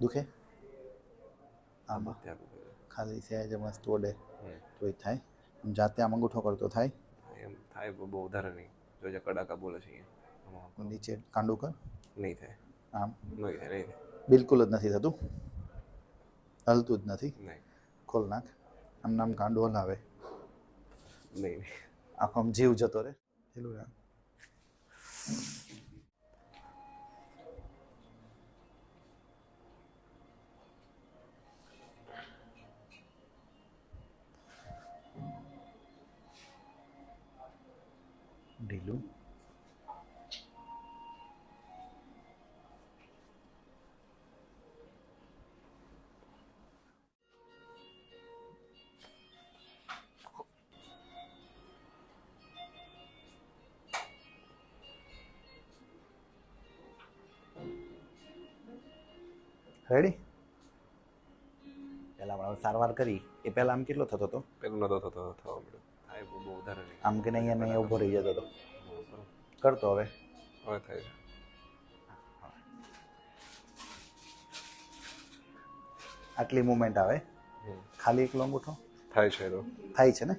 દુખે? આમાં. ખાલી સહેજ મસ્ત ઓડે. તોય થાય. આમ જાતે આમ અંગૂઠો કરતો થાય? એમ થાય બહુ વધારે નહીં. જોજે કડાકા બોલે છે નીચે કાંડું કર. નહીં થાય. આમ. નહીં થાય નહીં બિલકુલ જ નથી થતું. હલતું જ નથી. ખોલ નાખ. આમ નામ કાંડું હલાવે. નહીં આખો આમ જીવ જતો રહે. પેલું રાખ. ઢીલું રેડી પહેલાં આપણે સારવાર કરી એ પહેલાં આમ કેટલો થતો હતો પેલું નતો થતો થવા મળ્યો થાય પણ બહુ વધારે આમ કે નહીં અહીંયા ઊભો રહી જતો હતો. કરતો હવે. હવે થાય છે આટલી મુમેન્ટ આવે. ખાલી ખાલી એકલો ઉઠો. થાય છે થાય છે ને.